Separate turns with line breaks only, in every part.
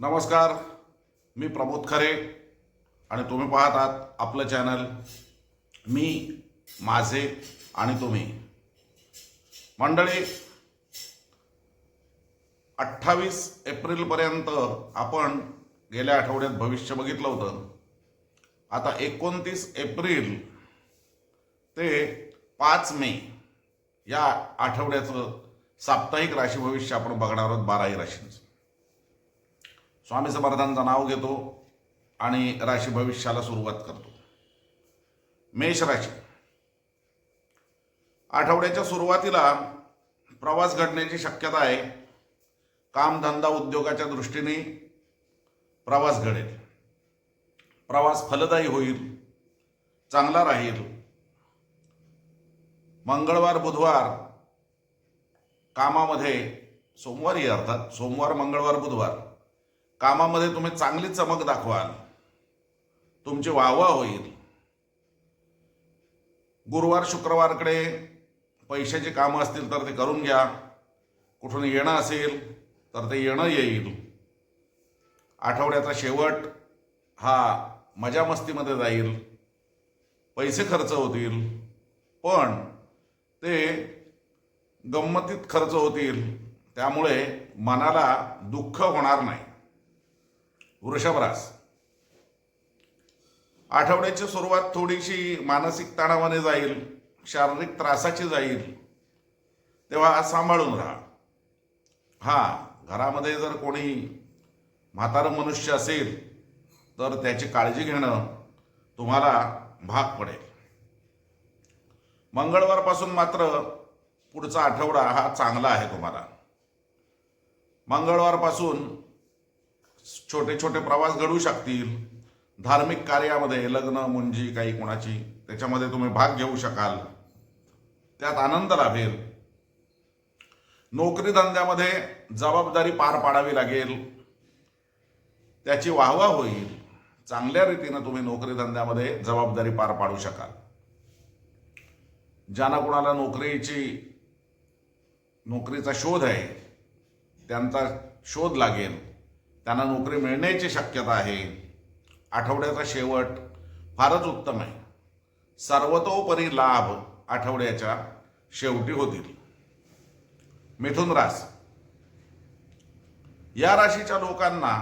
नमस्कार मी प्रमोद खरे आणि तुम्ही पाहत आहात आपलं चॅनल मी माझे आणि तुम्ही. मंडळी अठ्ठावीस एप्रिलपर्यंत आपण गेल्या आठवड्यात भविष्य बघितलं होतं. आता एकोणतीस एप्रिल ते पाच मे या आठवड्याचं साप्ताहिक राशी भविष्य आपण बघणार आहोत बाराही राशींचं. स्वामी समर्थांचं नाव घेतो आणि राशी भविष्याला सुरुवात करतो. मेष राशी. आठवड्याच्या सुरुवातीला प्रवास घडण्याची शक्यता आहे. कामधंदा उद्योगाच्या दृष्टीने प्रवास घडेल. प्रवास फलदायी होईल. चांगला राहील. मंगळवार बुधवार कामामध्ये सोमवारी अर्थात सोमवार मंगळवार बुधवार कामामध्ये तुम्ही चांगली चमक दाखवाल. तुमची वाहवा होईल. गुरुवार शुक्रवारकडे पैशाची कामं असतील तर ते करून घ्या. कुठून येणं असेल तर ते येणं येईल. आठवड्याचा शेवट हा मजा मस्तीमध्ये जाईल. पैसे खर्च होतील. पण ते गंमतीत खर्च होतील. त्यामुळे मनाला दुःख होणार नाही. वृषभ आठवड्याची सुरुवात थोडीशी मानसिक तणावाने जाईल शारीरिक त्रासाची जाईल तेव्हा सांभाळून राहा. हा घरामध्ये जर कोणी म्हातारं मनुष्य असेल तर त्याची काळजी घेणं तुम्हाला भाग पडेल. मंगळवारपासून मात्र पुढचा आठवडा हा चांगला आहे तुम्हाला. मंगळवारपासून छोटे छोटे प्रवास घडू शकतील. धार्मिक कार्यामध्ये लग्न मुंजी काही कोणाची त्याच्यामध्ये तुम्ही भाग घेऊ शकाल. त्यात आनंद लाभेल. नोकरी धंद्यामध्ये जबाबदारी पार पाडावी लागेल. त्याची वाहवा होईल. चांगल्या रीतीनं तुम्ही नोकरी धंद्यामध्ये जबाबदारी पार पाडू शकाल. ज्यांना कोणाला नोकरीची नोकरीचा शोध आहे त्यांचा शोध लागेल. त्यांना नोकरी मिळण्याची शक्यता आहे. आठवड्याचा शेवट फारच उत्तम आहे. सर्वतोपरी लाभ आठवड्याच्या शेवटी होतील. मिथुन रास या राशीच्या लोकांना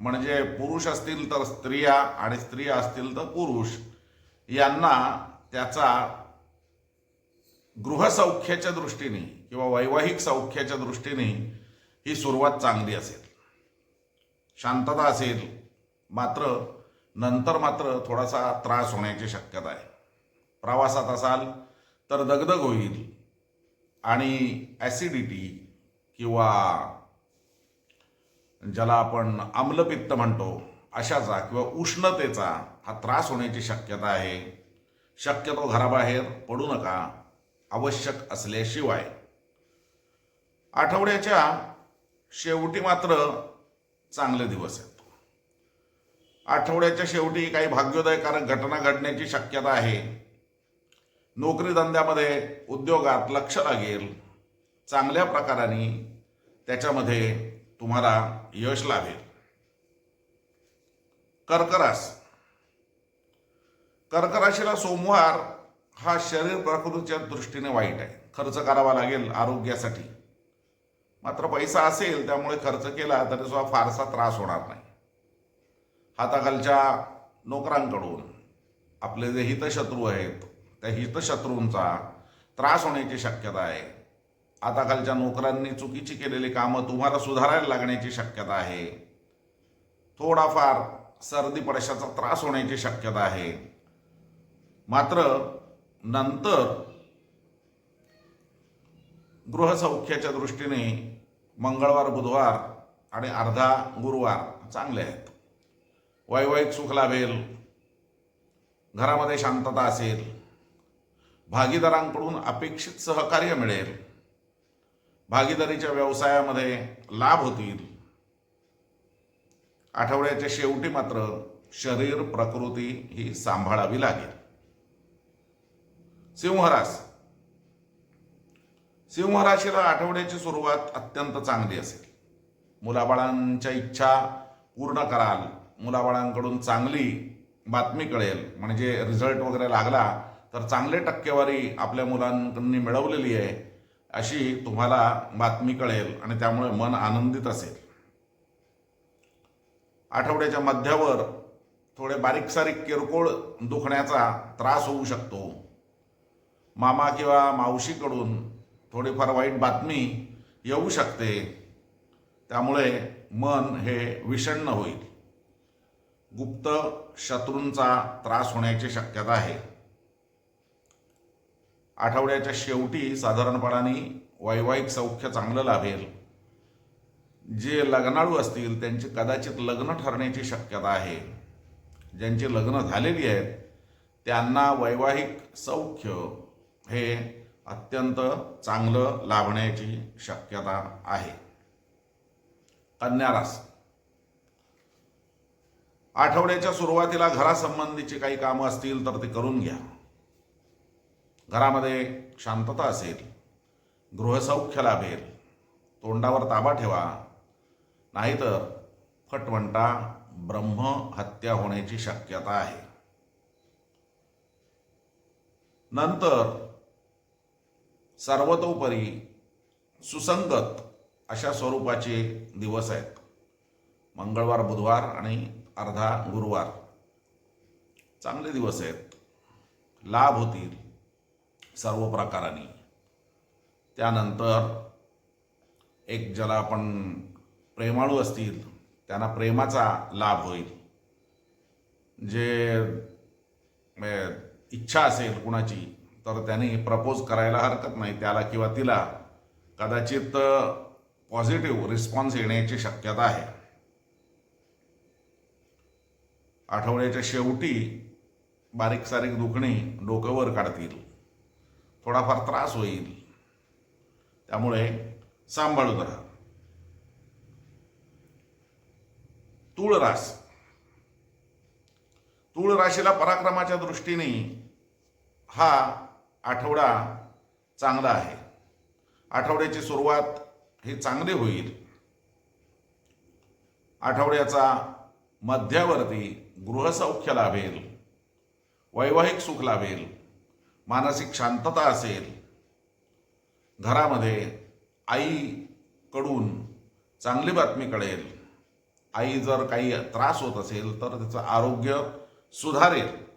म्हणजे पुरुष असतील तर स्त्रिया आणि स्त्रिया असतील तर पुरुष यांना त्याचा गृहसौख्याच्या दृष्टीने किंवा वैवाहिक सौख्याच्या दृष्टीने ही सुरुवात चांगली असेल. शांतता असेल मात्र नंतर मात्र थोडासा त्रास होण्याची शक्यता आहे. प्रवासात असाल तर दगदग होईल आणि ॲसिडिटी किंवा ज्याला आपण आम्लपित्त म्हणतो अशाचा किंवा उष्णतेचा हा त्रास होण्याची शक्यता आहे. शक्यतो घराबाहेर पडू नका आवश्यक असल्याशिवाय. आठवड्याच्या शेवटी मात्र चांगले दिवस आहेत. आठवड्याच्या शेवटी काही भाग्योदयकारक घटना घडण्याची शक्यता आहे. नोकरी धंद्यामध्ये उद्योगात लक्ष लागेल. चांगल्या प्रकाराने त्याच्यामध्ये तुम्हाला यश लाभेल. कर्करास. कर्कराशीला सोमवार हा शरीर प्रकृतीच्या दृष्टीने वाईट आहे. खर्च करावा लागेल आरोग्यासाठी. मात्र पैसा असेल त्यामुळे खर्च केला तरी सुद्धा फारसा त्रास होणार नाही. हाताखालच्या नोकरांकडून आपले जे हितशत्रू आहेत त्या हितशत्रूंचा त्रास होण्याची शक्यता आहे. हाताखालच्या नोकरांनी चुकीची केलेली कामं तुम्हाला सुधारायला लागण्याची शक्यता आहे. थोडाफार सर्दी पडशाचा त्रास होण्याची शक्यता आहे. मात्र नंतर गृहसौख्याच्या दृष्टीने मंगळवार बुधवार आणि अर्धा गुरुवार चांगले आहेत. वैवाहिक सुख लाभेल घरामध्ये शांतता असेल भागीदारांकडून अपेक्षित सहकार्य मिळेल भागीदारीच्या व्यवसायामध्ये लाभ होतील. आठवड्याच्या शेवटी मात्र शरीर प्रकृती ही सांभाळावी लागेल. सिंहरास सिंह राशीला आठवड्याची सुरुवात अत्यंत चांगली असेल. मुलाबाळांच्या इच्छा पूर्ण कराल मुलाबाळांकडून चांगली बातमी कळेल म्हणजे रिझल्ट वगैरे लागला तर चांगले टक्केवारी आपल्या मुलांनी मिळवलेली आहे अशी तुम्हाला बातमी कळेल आणि त्यामुळे मन आनंदित असेल. आठवड्याच्या मध्यावर थोडे बारीक सारीक किरकोळ दुखण्याचा त्रास होऊ शकतो. मामा किंवा मावशीकडून थोडीफार वाईट बातमी येऊ शकते. त्यामुळे मन हे विषण्ण होईल. गुप्त शत्रूंचा त्रास होण्याची शक्यता आहे. आठवड्याच्या शेवटी साधारणपणाने वैवाहिक सौख्य चांगलं लाभेल. जे लग्नाळू असतील त्यांची कदाचित लग्न ठरण्याची शक्यता आहे. ज्यांची लग्न झालेली आहेत त्यांना वैवाहिक सौख्य हे अत्यंत चांगलं लाभण्याची शक्यता आहे. कन्या रास आठवड्याच्या सुरुवातीला घरासंबंधीची काही कामं असतील तर ते करून घ्या. घरामध्ये शांतता असेल गृहसौख्य लाभेल तोंडावर ताबा ठेवा नाहीतर फटवंटा ब्रह्महत्या होण्याची शक्यता आहे. नंतर सर्वतोपरी सुसंगत अशा स्वरूपाचे दिवस आहेत. मंगळवार बुधवार आणि अर्धा गुरुवार. चांगले दिवस आहेत. लाभ होतील सर्व प्रकारांनी. त्यानंतर एक ज्याला आपण प्रेमाळू असतील त्यांना प्रेमाचा लाभ होईल. जे इच्छा असेल कुणाची तर त्याने प्रपोज करायला हरकत नाही. त्याला किंवा तिला कदाचित पॉझिटिव्ह रिस्पॉन्स येण्याची शक्यता आहे. आठवड्याच्या शेवटी बारीक सारीक दुखणी डोक्यावर काढतील. थोडाफार त्रास होईल. त्यामुळे सांभाळून राहा तूळ रास. तूळ राशीला पराक्रमाच्या दृष्टीने हा आठवडा चांगला आहे. आठवड्याची सुरुवात ही चांगली होईल. आठवड्याचा मध्यावरती गृहसौख्य लाभेल. वैवाहिक सुख लाभेल. मानसिक शांतता असेल. घरामध्ये आईकडून चांगली बातमी कळेल. आई जर काही त्रास होत असेल तर त्याचं आरोग्य सुधारेल.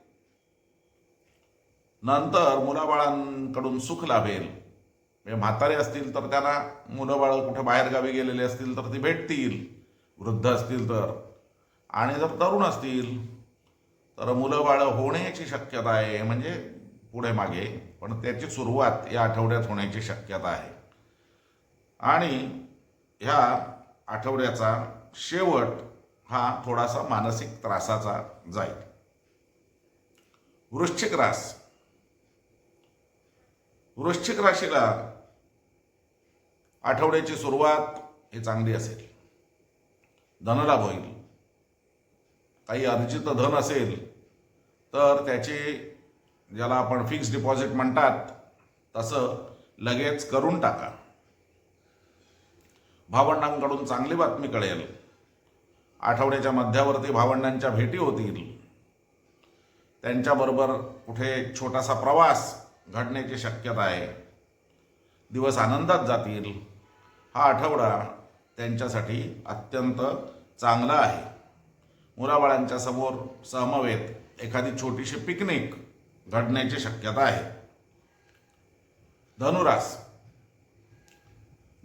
नंतर मुलाबाळांकडून सुख लाभेल. म्हणजे म्हातारे असतील तर त्यांना मुलं बाळं कुठे बाहेरगावी गेलेले असतील तर ती भेटतील. वृद्ध असतील तर. आणि जर तरुण असतील तर मुलं बाळं होण्याची शक्यता आहे म्हणजे पुढे मागे. पण त्याची सुरुवात या आठवड्यात होण्याची शक्यता आहे. आणि ह्या आठवड्याचा शेवट हा थोडासा मानसिक त्रासाचा जाईल. वृश्चिक रास. वृश्चिक राशीला आठवड्याची सुरुवात ही चांगली असेल. धनलाभ होईल. काही अर्जित धन असेल तर त्याचे ज्याला आपण फिक्स डिपॉझिट म्हणतात तसं लगेच करून टाका. भावंडांकडून चांगली बातमी कळेल. आठवड्याच्या मध्यावरती भावंडांच्या भेटी होतील. त्यांच्याबरोबर कुठे छोटासा प्रवास घडण्याची शक्यता आहे. दिवस आनंदात जातील. हा आठवडा त्यांच्यासाठी अत्यंत चांगला आहे. मुलाबाळांच्या समोर सहमवेत एखादी छोटीशी पिकनिक घडण्याची शक्यता आहे. धनुरास.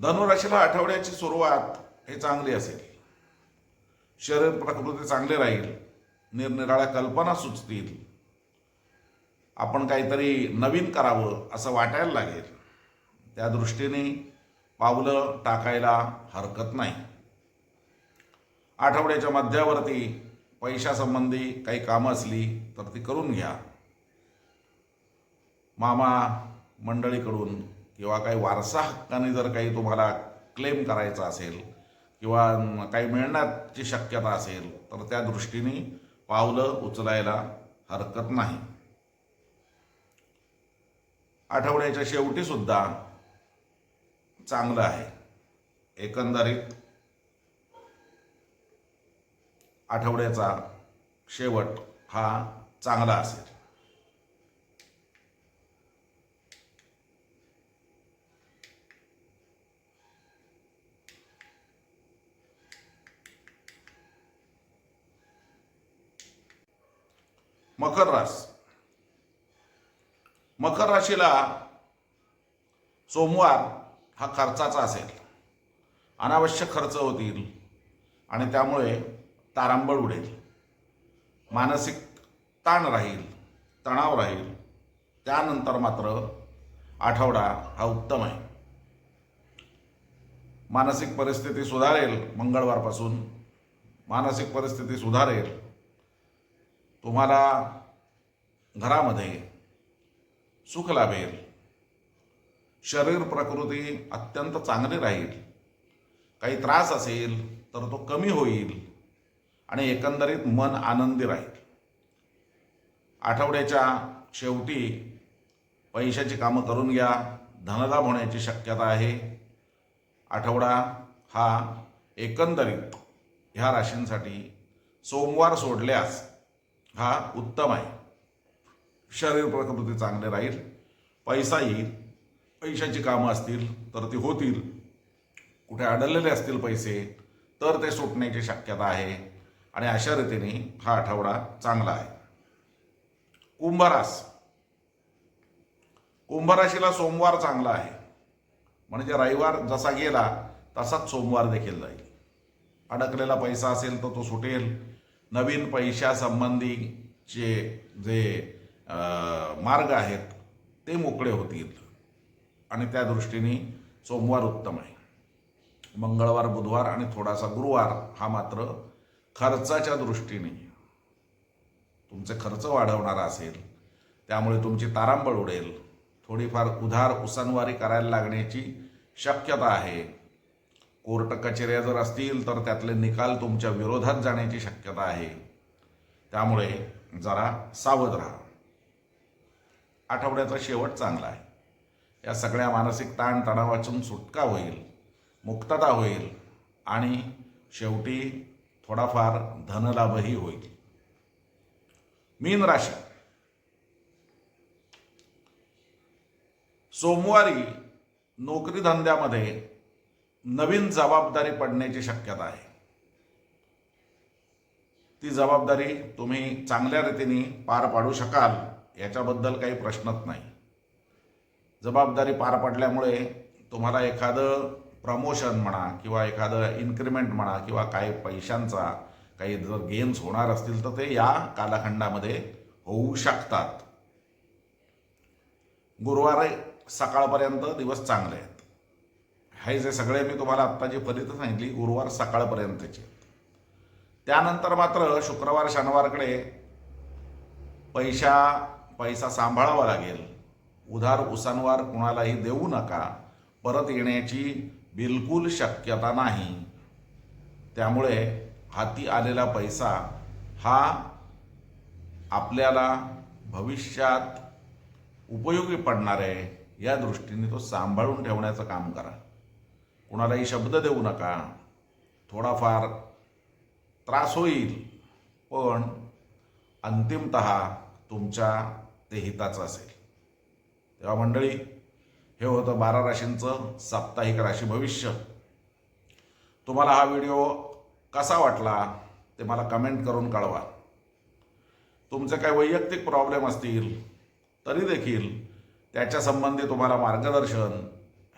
धनुराशीला आठवड्याची सुरुवात हे चांगली असेल. शरीर प्रकृती चांगली राहील. निरनिराळ्या कल्पना सुचतील. आपण काहीतरी नवीन करावं असं वाटायला लागेल. त्या दृष्टीने पावलं टाकायला हरकत नाही. आठवड्याच्या मध्यावरती पैशासंबंधी काही कामं असली तर ती करून घ्या. मामा मंडळीकडून किंवा काही वारसा हक्काने जर काही तुम्हाला क्लेम करायचा असेल किंवा काही मिळण्याची शक्यता असेल तर त्या दृष्टीने पावलं उचलायला हरकत नाही. आठवड्याच्या शेवटी सुद्धा चांगलं आहे. एकंदरीत आठवड्याचा शेवट हा चांगला असेल. मकर रास. मकर राशीला सोमवार हा खर्चाचा असेल. अनावश्यक खर्च होतील आणि त्यामुळे तारांबळ उडेल. मानसिक ताण राहील तणाव राहील. त्यानंतर मात्र आठवडा हा उत्तम आहे. मानसिक परिस्थिती सुधारेल मंगळवारपासून. मानसिक परिस्थिती सुधारेल. तुम्हाला घरामध्ये सुख लाभेल शरीर प्रकृती अत्यंत चांगली राहील. काही त्रास असेल तर तो कमी होईल आणि एकंदरीत मन आनंदी राहील. आठवड्याच्या शेवटी पैशाची कामं करून घ्या धनलाभ होण्याची शक्यता आहे. आठवडा हा एकंदरीत ह्या राशींसाठी सोमवार सोडल्यास हा उत्तम आहे. शरीर प्रकृती चांगले राहील. पैसा येईल. पैशाची कामं असतील तर ती होतील. कुठे अडललेले असतील पैसे तर ते सुटण्याची शक्यता आहे. आणि अशा रीतीने हा आठवडा चांगला आहे. कुंभरास कुंभराशीला सोमवार चांगला आहे. म्हणजे रविवार जसा गेला तसाच सोमवार देखील जाईल. अडकलेला पैसा असेल तर तो सुटेल. नवीन पैशासंबंधीचे जे मार्ग आहेत ते मोकळे होतील. आणि त्या दृष्टीने सोमवार उत्तम आहे. मंगळवार बुधवार आणि थोडासा गुरुवार हा मात्र खर्चाच्या दृष्टीने तुमचे खर्च वाढवणारा असेल. त्यामुळे तुमची तारांबळ उडेल. थोडीफार उधार उसनवारी करायला लागण्याची शक्यता आहे. कोर्ट कचेऱ्या जर असतील तर त्यातले निकाल तुमच्या विरोधात जाण्याची शक्यता आहे. त्यामुळे जरा सावध राहा. आठवड्याचा शेवट चांगला आहे. या सगळ्या मानसिक ताणतणावातून सुटका होईल मुक्तता होईल आणि शेवटी थोडाफार धनलाभही होईल. मीन राशी. सोमवारी नोकरी धंद्यामध्ये नवीन जबाबदारी पडण्याची शक्यता आहे. ती जबाबदारी तुम्ही चांगल्या रीतीने पार पाडू शकाल. याच्याबद्दल काही प्रश्नच नाही. जबाबदारी पार पडल्यामुळे तुम्हाला एखादं प्रमोशन म्हणा किंवा एखादं इन्क्रिमेंट म्हणा किंवा काही पैशांचा काही जर गेम्स होणार असतील तर ते या कालखंडामध्ये होऊ शकतात. गुरुवारी सकाळपर्यंत दिवस चांगले आहेत. हे जे सगळे मी तुम्हाला आत्ता जी फलित सांगितली गुरुवार सकाळपर्यंतचे. त्यानंतर मात्र शुक्रवार शनिवारकडे पैसा पैसा सांभाळावा लागेल. उधार उसानवार कुणालाही देऊ नका. परत येण्याची बिलकुल शक्यता नाही. त्यामुळे हाती आलेला पैसा हा आपल्याला भविष्यात उपयोगी पडणार आहे या दृष्टीने तो सांभाळून ठेवण्याचं काम करा. कुणालाही शब्द देऊ नका. थोडाफार त्रास होईल पण अंतिमत तुमच्या ते हिताचं असेल. तेव्हा मंडळी हे होतं बारा राशींचं साप्ताहिक राशी भविष्य. तुम्हाला हा व्हिडिओ कसा वाटला ते मला कमेंट करून कळवा. तुमचे काही वैयक्तिक प्रॉब्लेम असतील तरी देखील त्याच्या संबंधी तुम्हाला मार्गदर्शन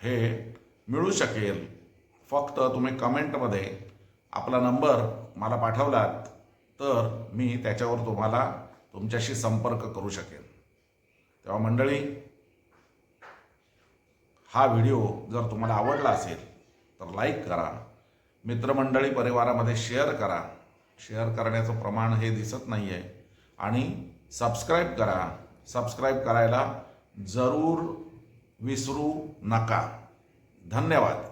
हे मिळू शकेल. फक्त तुम्ही कमेंटमध्ये आपला नंबर मला पाठवलात तर मी त्याच्यावर तुम्हाला तुमच्याशी संपर्क करू शकेन. तेव्हा मंडळी हा व्हिडिओ जर तुम्हाला आवडला असेल तर लाईक करा. मित्रमंडळी परिवारामध्ये शेअर करा. शेअर करण्याचं प्रमाण हे दिसत नाही आहे आणि सबस्क्राईब करा. सबस्क्राईब करायला जरूर विसरू नका. धन्यवाद.